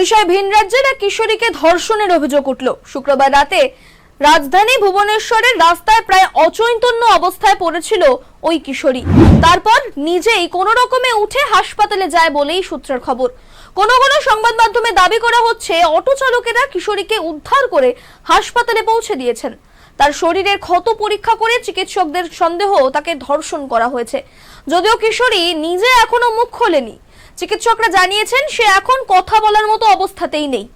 ওড়িশায় ভিন রাজ্যের এক কিশোরীকে ধর্ষণের অভিযোগ উঠল। শুক্রবার রাতে রাজধানী ভুবনেশ্বরের রাস্তায় প্রায় অচৈতন্য অবস্থায় পড়েছিল ওই কিশোরী। তারপর নিজেই কোনো রকমে উঠে হাসপাতালে যায় বলেই সূত্রের খবর। কোনো কোনো সংবাদ মাধ্যমে দাবি করা হচ্ছে, অটো চালকেরা কিশোরীকে উদ্ধার করে হাসপাতালে পৌঁছে দিয়েছেন। তার শরীরের ক্ষত পরীক্ষা করে চিকিৎসকদের সন্দেহ তাকে ধর্ষণ করা হয়েছে। যদিও কিশোরী নিজে এখনও মুখ খোলেনি। চিকিৎসকরা জানিয়েছেন, সে এখন কথা বলার মতো অবস্থাতেই নেই।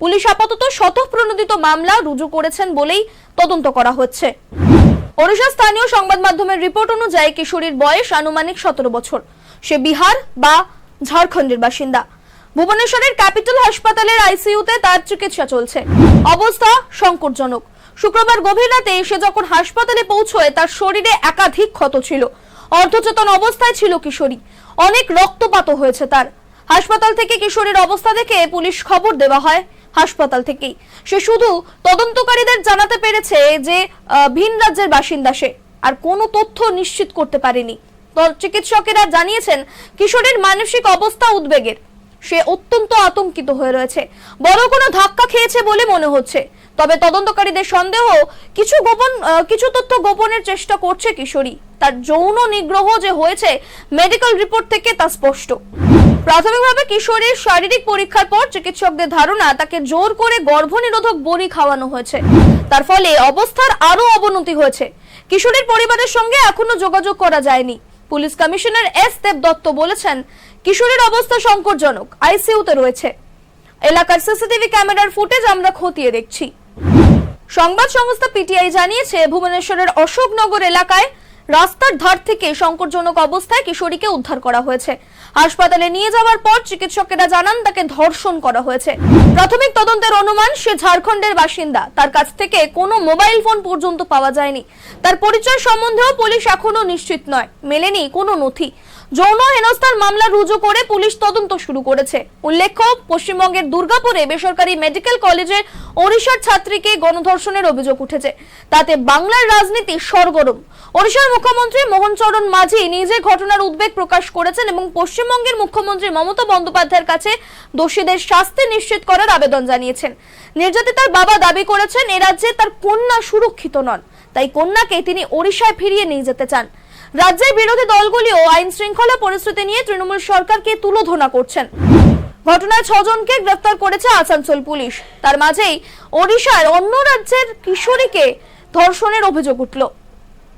পুলিশ আপাতত শতপ্রণোদিত মামলা রুজু করেছেন বলেই তদন্ত করা হচ্ছে। ওড়িশা স্থানীয় সংবাদ মাধ্যমের রিপোর্ট অনুযায়ী কিশোরীর বয়স আনুমানিক সতেরো বছর। সে বিহার বা ঝাড়খণ্ডের বাসিন্দা। ভুবনেশ্বরের ক্যাপিটাল হাসপাতালের আইসিইউতে তার চিকিৎসা চলছে। অবস্থা সংকটজনক। শুক্রবার গভীর রাতে সে যখন হাসপাতালে পৌঁছয়, তার শরীরে একাধিক ক্ষত ছিল। অর্ধচেতন অবস্থায় ছিল কিশোরী। অনেক রক্তপাত হয়েছে তার। হাসপাতাল থেকে কিশোরীর অবস্থা দেখে পুলিশ খবর দেওয়া হয় হাসপাতাল থেকেই। সে শুধু তদন্তকারীদের জানাতে পেরেছে যে ভিন রাজ্যের বাসিন্দা সে। আর কোনো তথ্য নিশ্চিত করতে পারেনি। চিকিৎসকেরা জানিয়েছেন, কিশোরীর মানসিক অবস্থা উদ্বেগের। সে অত্যন্ত আতঙ্কিত হয়ে রয়েছে। বড় কোনো ধাক্কা খেয়েছে বলে মনে হচ্ছে। তবে তদন্তকারীদের সন্দেহ, কিছু গোপন কিছু তথ্য গোপনের চেষ্টা করছে কিশোরী। তার যৌন নিগ্রহ যে হয়েছে মেডিকেল রিপোর্ট থেকে তা স্পষ্ট। প্রাথমিকভাবে কিশোরীর শারীরিক পরীক্ষার পর চিকিৎসকদের ধারণা, তাকে জোর করে গর্ভনিরোধক বড়ি খাওয়ানো হয়েছে। তার ফলে অবস্থার আরও অবনতি হয়েছে। কিশোরীর পরিবারের সঙ্গে এখনও যোগাযোগ করা যায়নি। Police commissioner S Dev Dutta বলেছেন, কিশোরীর অবস্থা সংকটজনক, আইসিইউতে রয়েছে। এলাকার সিসিটিভি ক্যামেরার ফুটেজ আমরা খতিয়ে দেখছি। সংবাদ সংস্থা পিটিআই জানিয়েছে, ভুবনেশ্বরের অশোকনগর এলাকায় রাস্তার ধার থেকে সংকটজনক অবস্থায় কিশোরীকে উদ্ধার করা হয়েছে। হাসপাতালে নিয়ে যাওয়ার পর চিকিৎসকেরা জানান, তাকে ধর্ষণ করা হয়েছে। প্রাথমিক তদন্তের অনুমান, সে ঝাড়খণ্ডের বাসিন্দা। তার কাছ থেকে কোনো মোবাইল ফোন পর্যন্ত পাওয়া যায়নি। তার পরিচয় সম্বন্ধেও পুলিশ এখনও নিশ্চিত নয়। মেলেনি কোনো নথি। যৌন হেনস্থার মামলা রুজু করে পুলিশ তদন্ত শুরু করেছে। উল্লেখ্য, পশ্চিমবঙ্গের দুর্গাপুরে বেসরকারি মেডিকেল কলেজে ওড়িশার ছাত্রীকে গণধর্ষণের অভিযোগ উঠেছে। তাতে বাংলার রাজনীতি সরগরম। ওড়িশার মুখ্যমন্ত্রী মোহন চরণ মাঝি নিজে ঘটনার উদ্বেগ প্রকাশ করেছেন এবং পশ্চিমবঙ্গের মুখ্যমন্ত্রী মমতা বন্দ্যোপাধ্যায়ের কাছে দোষীদের শাস্তি নিশ্চিত করার আবেদন জানিয়েছেন। নির্যাতিতার বাবা দাবি করেছেন, এ রাজ্যে তার কন্যা সুরক্ষিত নন। তাই কন্যাকে তিনি ওড়িশায় ফিরিয়ে নিয়ে যেতে চান। রাজ্যের বিরোধী দলগুলিও আইন শৃঙ্খলা পরিস্থিতি নিয়ে তৃণমূল সরকারকে তুলোধনা করছেন। ঘটনায় ছজনকে গ্রেফতার করেছে আসানসোল পুলিশ। তার মাঝেই ওড়িশার অন্য রাজ্যের কিশোরীকে ধর্ষণের অভিযোগ উঠল।